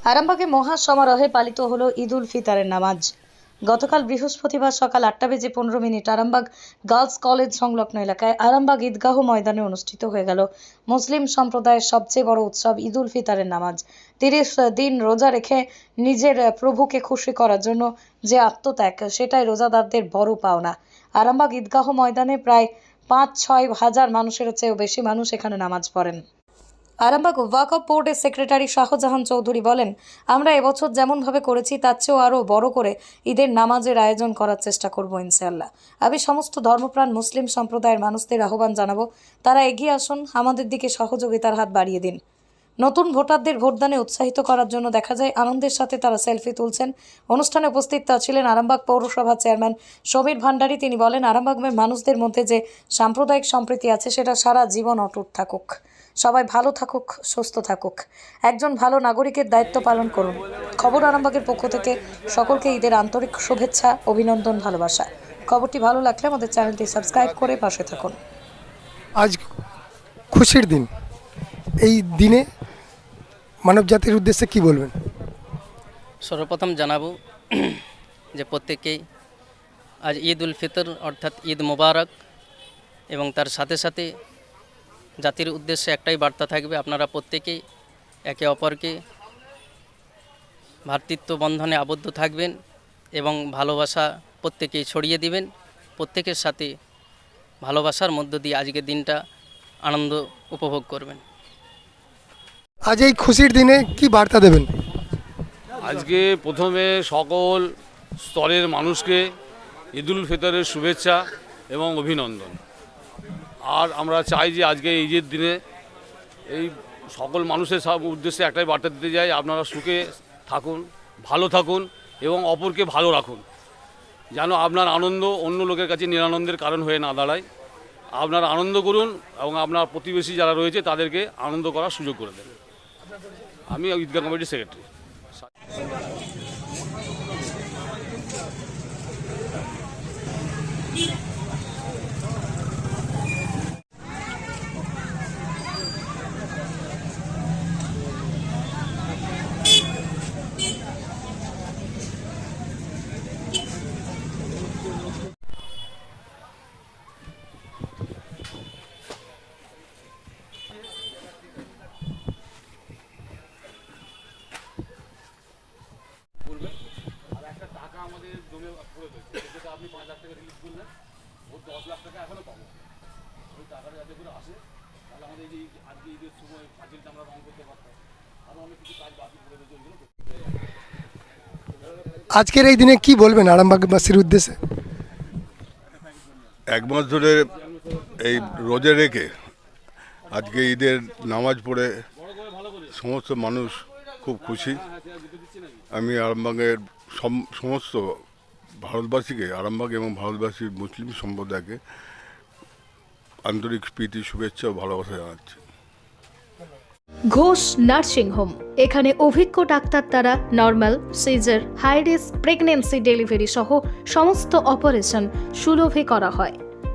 আরামবাগে মহা সমারোহে পালিত হলো ঈদ উল ফিতরের নামাজ। গতকাল বৃহস্পতিবার সকাল আটটা বেজে পনেরো মিনিট আরামবাগ গার্লস কলেজ সংলগ্ন এলাকায় আরামবাগ ঈদগাহ ময়দানে অনুষ্ঠিত হয়ে গেল মুসলিম সম্প্রদায়ের সবচেয়ে বড় উৎসব ঈদ উল ফিতরের নামাজ। তিরিশ দিন রোজা রেখে নিজের প্রভুকে খুশি করার জন্য যে আত্মত্যাগ, সেটাই রোজাদারদের বড় পাওনা। আরামবাগ ঈদগাহ ময়দানে প্রায় পাঁচ ছয় হাজার মানুষের চেয়েও বেশি মানুষ এখানে নামাজ পড়েন। আরামবাগ ওয়াকফ বোর্ডের সেক্রেটারি শাহজাহান চৌধুরী বলেন, আমরা এবছর যেমনভাবে করেছি, তার চেয়েও আরও বড় করে ঈদের নামাজের আয়োজন করার চেষ্টা করব ইনশাল্লাহ আমি সমস্ত ধর্মপ্রাণ, মুসলিম সম্প্রদায়ের মানুষদের আহ্বান জানাব, তারা এগিয়ে আসুন, আমাদের দিকে সহযোগিতার হাত বাড়িয়ে দিন। নতুন ভোটারদের ভোটদানে উৎসাহিত করার জন্য দেখা যায়, আনন্দের সাথে তারা সেলফি তুলছেন। অনুষ্ঠানে উপস্থিত ছিলেন আরামবাগ পৌরসভা চেয়ারম্যান সমীর ভান্ডারী। তিনি বলেন আরামবাগের মানুষদের মধ্যে যে সাম্প্রদায়িক সম্প্রীতি আছে, সেটা সারা জীবন অটুট থাকুক। সবাই ভালো থাকুক সুস্থ থাকুক। একজন ভালো নাগরিকের দায়িত্ব পালন করুন। খবর আরামবাগের পক্ষ থেকে সকলকে ঈদের আন্তরিক শুভেচ্ছা অভিনন্দন ভালোবাসা। খবরটি ভালো লাগলে আমাদের চ্যানেলটি সাবস্ক্রাইব করে পাশে থাকুন। আজ খুশির দিন। এই দিনে মানব জাতির উদ্দেশ্যে কি বলবেন? সর্বপ্রথম জানাব যে প্রত্যেকেই আজ ঈদ উল ফিতর অর্থাৎ ঈদ মোবারক এবং তার সাথে সাথে জাতির উদ্দেশ্যে একটাই বার্তা থাকবে আপনারা প্রত্যেকেই একে অপরকে ভ্রাতৃত্ব বন্ধনে আবদ্ধ থাকবেন এবং ভালোবাসা প্রত্যেকেই ছড়িয়ে দিবেন। প্রত্যেকের সাথে ভালোবাসার মধ্য দিয়ে আজকের দিনটা আনন্দ উপভোগ করবেন। আজ এই খুশির দিনে কি বার্তা দেবেন? আজকে প্রথমে সকল স্তরের মানুষকে ঈদুল ফিতরের শুভেচ্ছা এবং অভিনন্দন। আর আমরা চাই যে আজকে এই ঈদের দিনে এই সকল মানুষের সব উদ্দেশ্যে একটাই বার্তা দিতে যাই আপনারা সুখে থাকুন, ভালো থাকুন এবং অপরকে ভালো রাখুন। যেন আপনার আনন্দ অন্য লোকের কাছে নিরানন্দের কারণ হয়ে না দাঁড়ায়। আপনার আনন্দ করুন এবং আপনার প্রতিবেশী যারা রয়েছে তাদেরকে আনন্দ করার সুযোগ করে দেন। আমি ঈদগাহ কমিটির সেক্রেটারি জমে পড়ে রয়েছে যেটা আপনি পাঁচ লাখ টাকা রিলিজ করলেন। ও দশ লাখ টাকা এখনও পাবো। ওই টাকাটা যাতে করে আসে তাহলে আমাদের এই আজকে ঈদের সময় পাঁচিলটা আমরা রং করতে পারতাম। আরও অনেক কিছু কাজ বাকি পড়ে রয়েছে ওইগুলো আজকের এই দিনে কি বলবেন আরামবাগবাসীর উদ্দেশ্যে? এক মাস ধরে এই রোজে রেখে আজকে ঈদের নামাজ পড়ে সমস্ত মানুষ খুব খুশি। আমি আরামবাগের সমস্ত ভারতবাসীকে, আরামবাগ এবং ভারতবাসীর মুসলিম সম্প্রদায়কে আন্তরিক প্রীতি, শুভেচ্ছা ও ভালোবাসা জানাচ্ছি। ঘোষ নার্সিং হোম এখানে অভিজ্ঞ ডাক্তার দ্বারা normal, caesar high risk pregnancy delivery সহ সমস্ত অপারেশন সুলভে করা হয়।